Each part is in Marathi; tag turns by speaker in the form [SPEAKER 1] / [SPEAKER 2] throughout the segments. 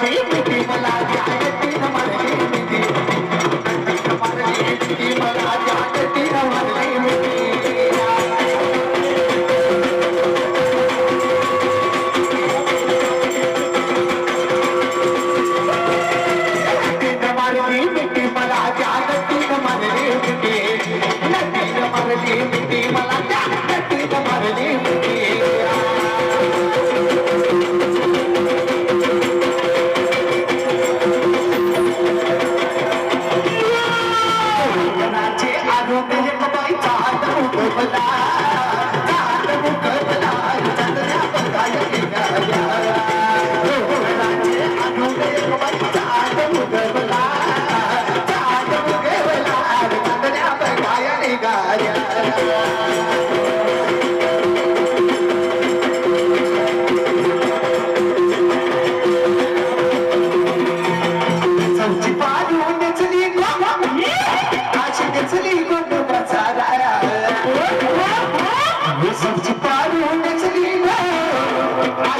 [SPEAKER 1] Baby, people are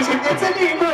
[SPEAKER 1] It's a little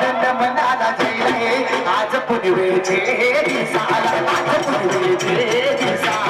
[SPEAKER 1] आनंद मनाला झेले आज पुनवेचे साला आज पुनवेचे साला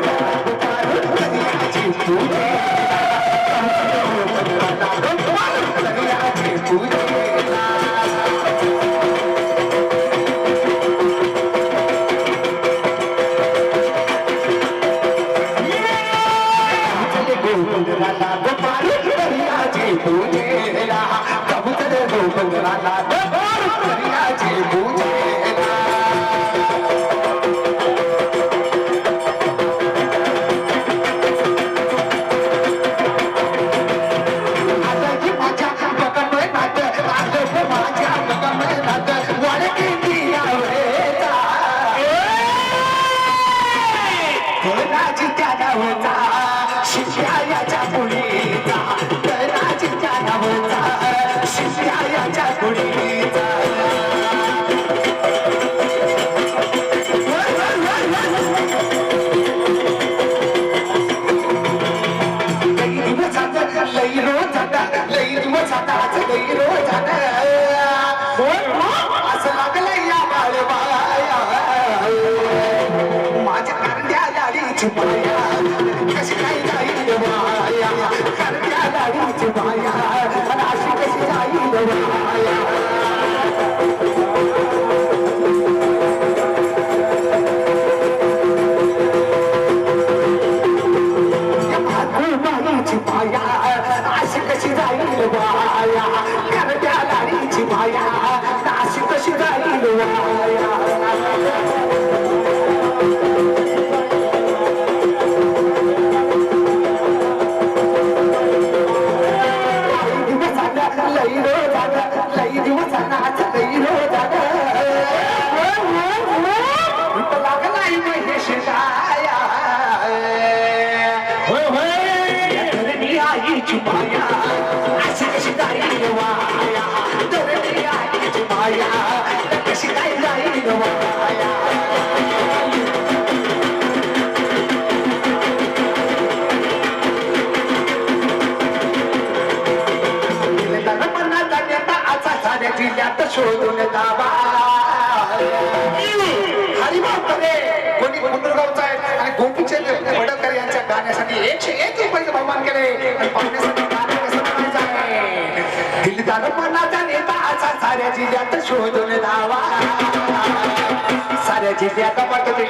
[SPEAKER 1] जिल्ह्यात शोधून दावा हरिभावकडे कोणी कुंडूरगावचा आहे आणि गोपीचंद वडकर यांच्या गाण्यासाठी एकशे एक रुपयाचं बहुमान केले आणि पाहण्यासाठी दिलदार मनाचा नेता असा साऱ्या जिल्ह्यात शोधून लावा. साऱ्या जिल्ह्यात पटली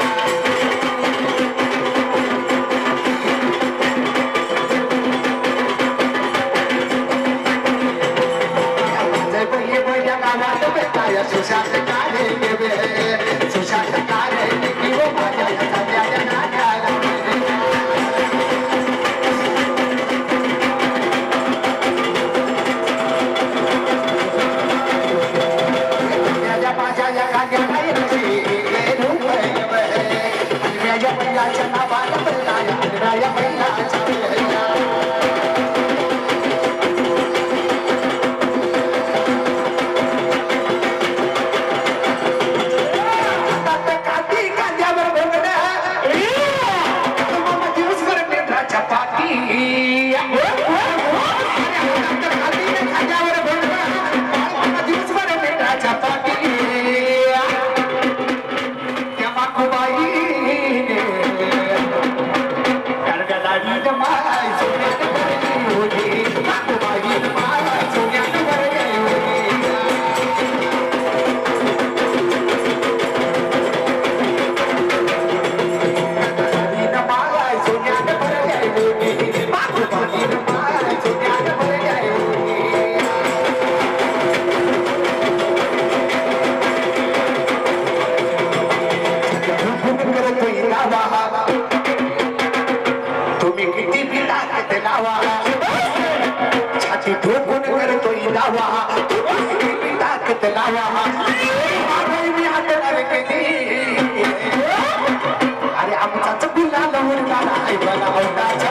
[SPEAKER 1] अरे आमचा चुकीला लवून झाला आई मला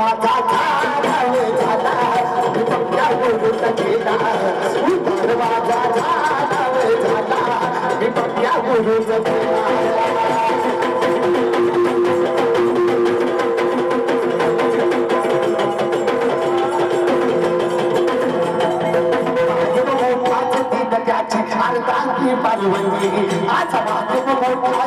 [SPEAKER 1] माझा झाड झाला. भक्ता गुरुत गेला सुंदर माझा झाड झाला. मी भक्त्या गुरुत गेला पालवंगी आज माझं मोठा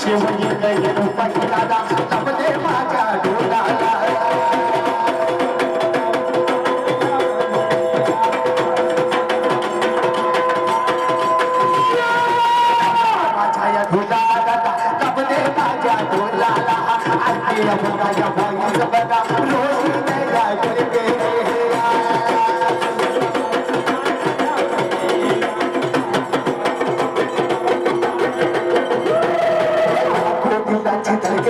[SPEAKER 1] शिवजी गैर पहिला दादा तपदे माझ्या डोळाला